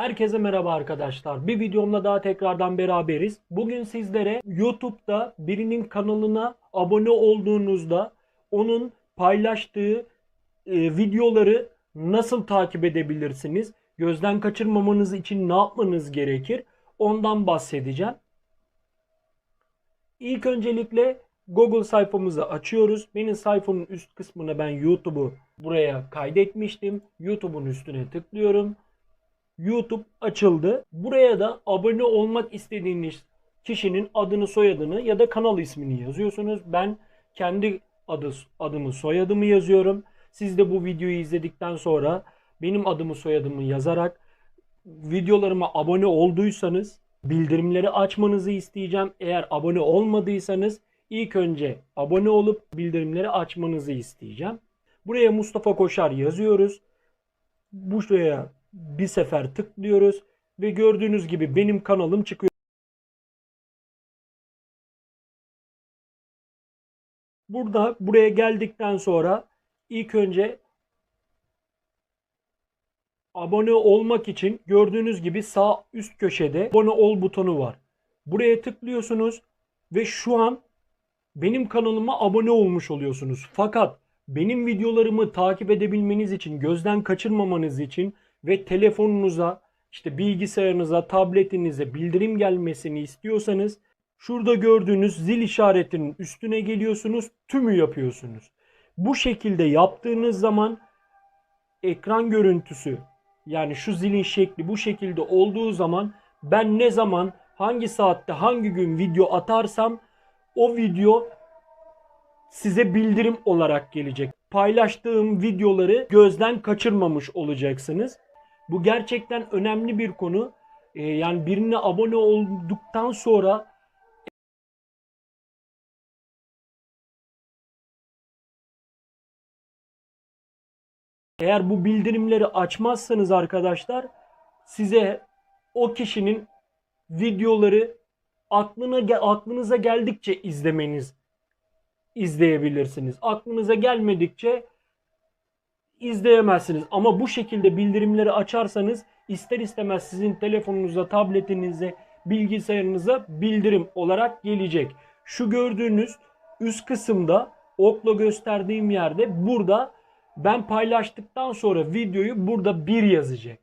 Herkese merhaba arkadaşlar. Bir videomla daha tekrardan beraberiz. Bugün sizlere YouTube'da birinin kanalına abone olduğunuzda onun paylaştığı e, videoları nasıl takip edebilirsiniz? Gözden kaçırmamanız için ne yapmanız gerekir? Ondan bahsedeceğim. İlk öncelikle Google sayfamızı açıyoruz. Benim sayfamın üst kısmına ben YouTube'u buraya kaydetmiştim. YouTube'un üstüne tıklıyorum. YouTube açıldı. Buraya da abone olmak istediğiniz kişinin adını, soyadını ya da kanal ismini yazıyorsunuz. Ben kendi adı, adımı, soyadımı yazıyorum. Siz de bu videoyu izledikten sonra benim adımı, soyadımı yazarak videolarıma abone olduysanız bildirimleri açmanızı isteyeceğim. Eğer abone olmadıysanız ilk önce abone olup bildirimleri açmanızı isteyeceğim. Buraya Mustafa Koşar yazıyoruz. Bu şuraya bir sefer tıklıyoruz ve gördüğünüz gibi benim kanalım çıkıyor. Burada buraya geldikten sonra ilk önce abone olmak için gördüğünüz gibi sağ üst köşede abone ol butonu var. Buraya tıklıyorsunuz ve şu an benim kanalıma abone olmuş oluyorsunuz. Fakat benim videolarımı takip edebilmeniz için, gözden kaçırmamanız için ve telefonunuza, işte bilgisayarınıza, tabletinize bildirim gelmesini istiyorsanız şurada gördüğünüz zil işaretinin üstüne geliyorsunuz, tümü yapıyorsunuz. Bu şekilde yaptığınız zaman ekran görüntüsü yani şu zilin şekli bu şekilde olduğu zaman ben ne zaman hangi saatte hangi gün video atarsam o video size bildirim olarak gelecek. Paylaştığım videoları gözden kaçırmamış olacaksınız. Bu gerçekten önemli bir konu. Ee, yani birine abone olduktan sonra eğer bu bildirimleri açmazsanız arkadaşlar size o kişinin videoları aklına aklınıza geldikçe izlemeniz izleyebilirsiniz. Aklınıza gelmedikçe izleyemezsiniz. Ama bu şekilde bildirimleri açarsanız ister istemez sizin telefonunuza, tabletinize, bilgisayarınıza bildirim olarak gelecek. Şu gördüğünüz üst kısımda okla gösterdiğim yerde burada ben paylaştıktan sonra videoyu burada bir yazacak.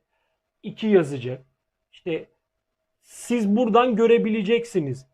2 yazacak. İşte siz buradan görebileceksiniz.